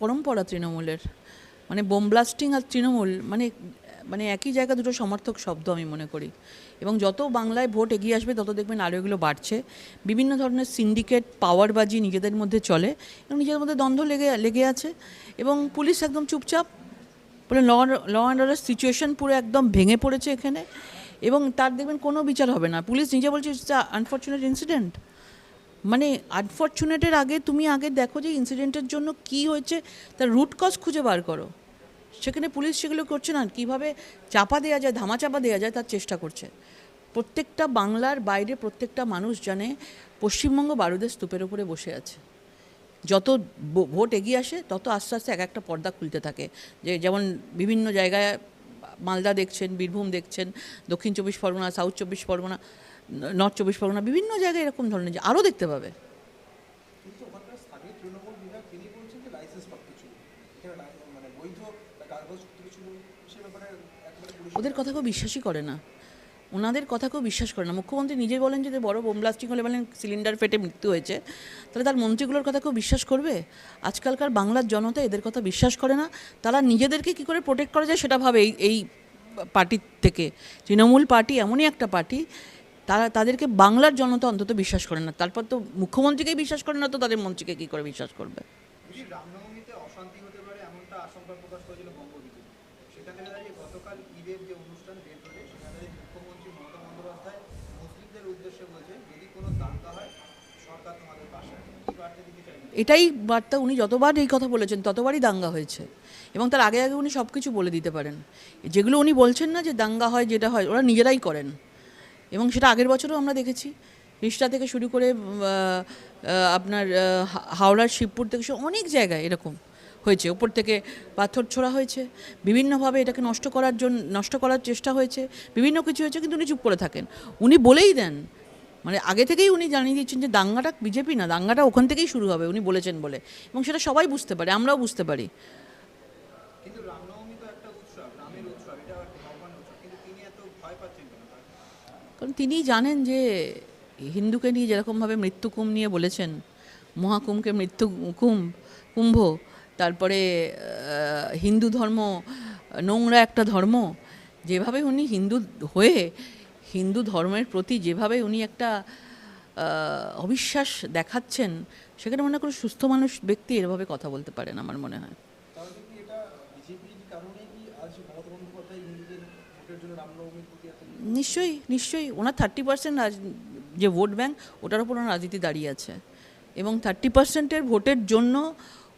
পরম্পরা তৃণমূলের মানে বোম ব্লাস্টিং আর তৃণমূল মানে মানে একই জায়গা দুটো সমর্থক শব্দ আমি মনে করি। এবং যত বাংলায় ভোট এগিয়ে আসবে, তত দেখবেন আরও এগুলো বাড়ছে। বিভিন্ন ধরনের সিন্ডিকেট পাওয়ারবাজি নিজেদের মধ্যে চলে এবং নিজেদের মধ্যে দ্বন্দ্ব লেগে লেগে আছে এবং পুলিশ একদম চুপচাপ, বলে law law and order situation পুরো একদম ভেঙে পড়েছে এখানে এবং তার দেখবেন কোনো বিচার হবে না। পুলিশ নিজে বলছে ইটস আনফর্চুনেট ইনসিডেন্ট মানে আনফর্চুনেটের আগে তুমি আগে দেখো যে ইনসিডেন্টের জন্য কি হয়েছে, তার রুট কজ খুঁজে বার করো। সেখানে পুলিশ সেগুলো করছে না, কীভাবে চাপা দেওয়া যায়, ধামা চাপা দেওয়া যায়, তার চেষ্টা করছে। প্রত্যেকটা বাংলার বাইরে প্রত্যেকটা মানুষ জানে পশ্চিমবঙ্গ বারুদের স্তূপের উপরে বসে আছে। যত ভোট এগিয়ে আসে, তত আস্তে আস্তে এক একটা পর্দা খুলতে থাকে। যে যেমন বিভিন্ন জায়গায় মালদা দেখছেন বীরভূম দেখছেন দক্ষিণ চব্বিশ পরগনা সাউথ চব্বিশ পরগনা নর্থ চব্বিশ পরগনা বিভিন্ন জায়গায় এরকম ধরনের যে আরও দেখতে পাবে। মানে ওদের কথা কেউ বিশ্বাসই করে না। ওনাদের কথা কেউ বিশ্বাস করে না। মুখ্যমন্ত্রী নিজে বলেন যে বড় বোম ব্লাস্টিং হলে বলেন সিলিন্ডার ফেটে মৃত্যু হয়েছে, তাহলে তার মন্ত্রীগুলোর কথা কেউ বিশ্বাস করবে? আজকালকার বাংলার জনতা এদের কথা বিশ্বাস করে না। তারা নিজেদেরকে কি করে প্রোটেক্ট করা যায় সেটা ভাবে এই এই পার্টির থেকে। তৃণমূল পার্টি এমনই একটা পার্টি, তারা, তাদেরকে বাংলার জনতা অন্তত বিশ্বাস করে না। তারপর তো মুখ্যমন্ত্রীকেই বিশ্বাস করে না তো তাদের মন্ত্রীকে কী করে বিশ্বাস করবে? এটাই বার্তা উনি যতবার এই কথা বলেছেন, ততবারই দাঙ্গা হয়েছে। এবং তার আগে আগে উনি সব কিছু বলে দিতে পারেন। যেগুলো উনি বলছেন না যে দাঙ্গা হয়, যেটা হয়, ওরা নিজেরাই করেন। এবং সেটা আগের বছরও আমরা দেখেছি। রিষ্টা থেকে শুরু করে আপনার হাওড়ার শিবপুর থেকে অনেক জায়গায় এরকম হয়েছে। ওপর থেকে পাথর ছোড়া হয়েছে। বিভিন্নভাবে এটাকে নষ্ট করার জন্য নষ্ট করার চেষ্টা হয়েছে। বিভিন্ন কিছু হয়েছে, কিন্তু উনি চুপ করে থাকেন। উনি বলেই দেন মানে আগে থেকেই উনি জানিয়ে দিচ্ছেন যে দাঙ্গাটা বিজেপি না দাঙ্গাটা ওখান থেকেই শুরু হবে উনি বলেছেন বলে। এবং সেটা সবাই বুঝতে পারে আমরাও বুঝতে পারি। কারণ তিনি জানেন যে হিন্দুকে নিয়ে যেরকমভাবে মৃত্যুকুম নিয়ে বলেছেন মহাকুম্ভকে মৃত্যু কুম্ভ কুম্ভ তারপরে হিন্দু ধর্ম নোংরা একটা ধর্ম যেভাবে উনি হিন্দু হয়ে হিন্দু ধর্মের প্রতি যেভাবে উনি একটা অবিশ্বাস দেখাচ্ছেন সেখানে মনে করি সুস্থ মানুষ ব্যক্তি এভাবে কথা বলতে পারেন আমার মনে হয়। নিশ্চয়ই নিশ্চয়ই। ওনার থার্টি পার্সেন্ট যে ভোট ব্যাংক ওটার উপর ওনার রাজনীতি দাঁড়িয়ে আছে। এবং থার্টি পার্সেন্টের ভোটের জন্য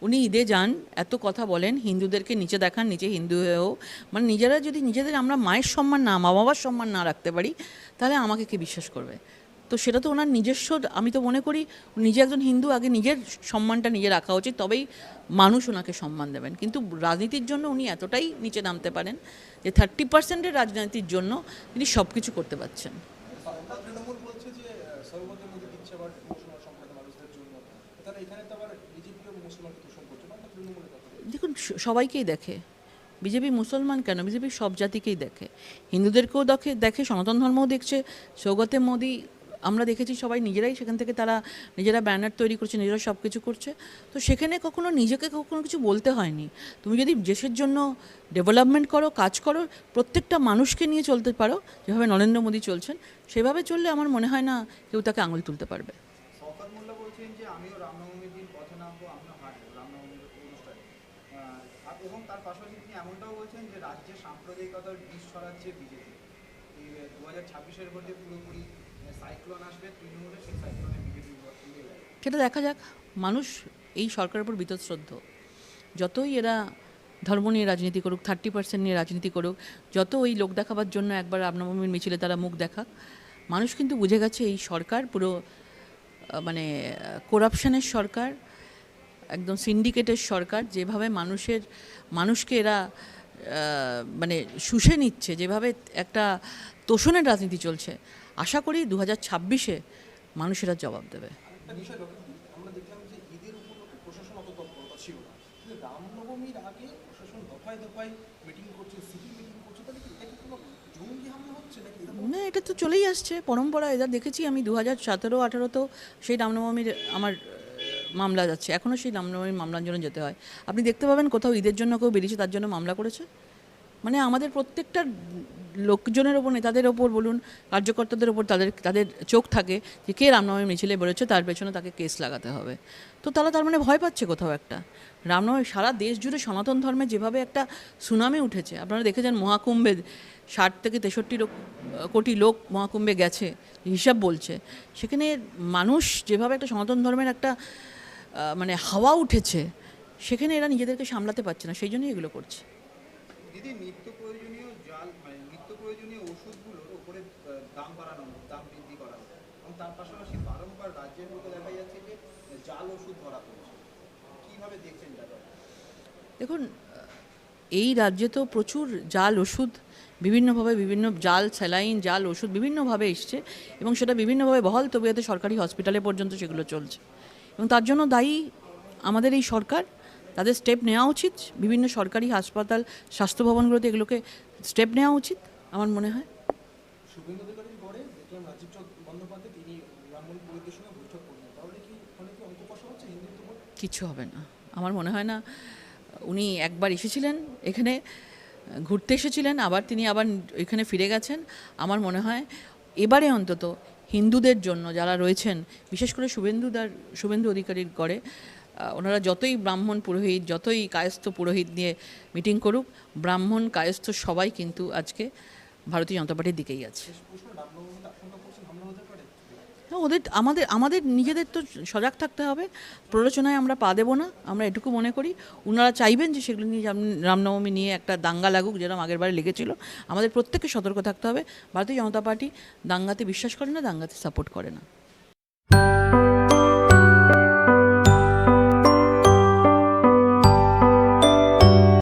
উনি ঈদে যান, এত কথা বলেন, হিন্দুদেরকে নিচে দেখান, নিচে হিন্দু হয়েও মানে নিজেরা যদি নিজেদের আমরা মায়ের সম্মান না মা বাবার সম্মান না রাখতে পারি, তাহলে আমাকে কে বিশ্বাস করবে? তো সেটা তো ওনার নিজস্ব, আমি তো মনে করি, নিজে একজন হিন্দু আগে নিজের সম্মানটা নিজে রাখা উচিত, তবেই মানুষ ওনাকে সম্মান দেবেন। কিন্তু রাজনীতির জন্য উনি এতটাই নিচে নামতে পারেন, যে থার্টি পার্সেন্টের রাজনীতির জন্য তিনি সব কিছু করতে পারছেন। বাংলা দেখুন সবাইকেই দেখে। বিজেপি মুসলমান কেন? বিজেপি সব জাতিকেই দেখে। হিন্দুদেরকেও দেখে দেখে, সনাতন ধর্মও দেখছে। সৌগতে মোদি, আমরা দেখেছি সবাই নিজেরাই সেখান থেকে তারা নিজেরা ব্যানার তৈরি করছে, নিজেরা সব কিছু করছে। তো সেখানে কখনো নিজেকে কখনো কিছু বলতে হয়নি। তুমি যদি দেশের জন্য ডেভেলপমেন্ট করো, কাজ করো, প্রত্যেকটা মানুষকে নিয়ে চলতে পারো, যেভাবে নরেন্দ্র মোদী চলছেন, সেভাবে চললে আমার মনে হয় না কেউ তাকে আঙুল তুলতে পারবে। এবং তার পাশাপাশি তিনি এমনটাও বলছেন যে রাজ্যে সাম্প্রদায়িকতার বিষ ছড়াচ্ছে বিজেপি। দু হাজার ছাব্বিশের ভোটে পুরোপুরি সাইক্লোন আসবে তৃণমূলে সেই সাইক্লোনে বিজেপি সেটা দেখা যাক। মানুষ এই সরকারের উপর বিতশ্রদ্ধ যতই এরা ধর্ম নিয়ে রাজনীতি করুক থার্টি পার্সেন্ট নিয়ে রাজনীতি করুক, যত ওই লোক দেখাবার জন্য একবার রামনবমীর মিছিলে তারা মুখ দেখাক, মানুষ কিন্তু বুঝে গেছে এই সরকার পুরো মানে করাপশনের সরকার একদম সিন্ডিকেটের সরকার যেভাবে মানুষের মানুষকে এরা মানে শুষে নিচ্ছে যেভাবে একটা তোষণের রাজনীতি চলছে আশা করি দু হাজার ছাব্বিশে মানুষেরা জবাব দেবে। না। এটা এটা তো চলেই আসছে। পরম্পরা এদের দেখেছি আমি দু হাজার সতেরো আঠারোতেও সেই রামনবমীর আমার মামলা যাচ্ছে। এখনও সেই রামনবমীর মামলার জন্য যেতে হয়। আপনি দেখতে পাবেন কোথাও ঈদের জন্য কেউ বেরিয়েছে, তার জন্য মামলা করেছে। মানে আমাদের প্রত্যেকটা লোকজনের ওপর, নেতাদের ওপর বলুন, কার্যকর্তাদের ওপর তাদের তাদের চোখ থাকে যে কে রামনবমী মিছিলে বেরোচ্ছে, তার পেছনে তাকে কেস লাগাতে হবে। তো তারা তার মানে ভয় পাচ্ছে কোথাও একটা। রামনবমী সারা দেশ জুড়ে সনাতন ধর্মে যেভাবে একটা সুনামি উঠেছে, আপনারা দেখেছেন মহাকুম্ভে ষাট থেকে তেষট্টি লোক, কোটি লোক মহাকুম্ভে গেছে, হিসাব বলছে। সেখানে মানুষ যেভাবে একটা সনাতন ধর্মের একটা মানে হাওয়া উঠেছে সেখানে এরা নিজেদেরকে সামলাতে পারছে না সেই জন্যই এগুলো করছে। দিদি নিত্য প্রয়োজনীয় জাল মানে নিত্য প্রয়োজনীয় ওষুধগুলোর উপরে দাম বাড়ানো দাম বৃদ্ধি করা। এবং তার পাশাপাশি বারংবার রাজ্যের মধ্যে দেখা যাচ্ছে যে জাল ওষুধ ধরা পড়ছে। কীভাবে দেখছেন দেখুন এই রাজ্যে তো প্রচুর জাল ওষুধ বিভিন্নভাবে বিভিন্ন জাল স্যালাইন জাল ওষুধ বিভিন্নভাবে এসছে এবং সেটা বিভিন্নভাবে বহল তবিয়াতে সরকারি হসপিটালে পর্যন্ত সেগুলো চলছে। এবং তার জন্য দায়ী আমাদের এই সরকার। তাদের স্টেপ নেওয়া উচিত। বিভিন্ন সরকারি হাসপাতাল স্বাস্থ্য ভবনগুলোতে এগুলোকে স্টেপ নেওয়া উচিত আমার মনে হয়। কিছু হবে না। আমার মনে হয় না। উনি একবার এসেছিলেন এখানে ঘুরতে এসেছিলেন আবার তিনি আবার এখানে ফিরে গেছেন। আমার মনে হয় এবারে অন্তত হিন্দুদের জন্য যারা রয়েছেন, বিশেষ করে শুভেন্দুদার, শুভেন্দু অধিকারীর গড়ে ওনারা যতই ব্রাহ্মণ পুরোহিত, যতই কায়স্থ পুরোহিত নিয়ে মিটিং করুক, ব্রাহ্মণ, কায়স্থ সবাই কিন্তু আজকে ভারতীয় জনতা পার্টির দিকেই আছে। ওদের আমাদের আমাদের নিজেদের তো সজাগ থাকতে হবে। প্ররোচনায় আমরা পা দেবো না, আমরা এটুকু মনে করি। ওনারা চাইবেন যে সেগুলো নিয়ে রামনবমী নিয়ে একটা দাঙ্গা লাগুক, যেরকম আগের বারে লেগেছিল। আমাদের প্রত্যেককে সতর্ক থাকতে হবে। ভারতীয় জনতা পার্টি দাঙ্গাতে বিশ্বাস করে না, দাঙ্গাতে সাপোর্ট করে না।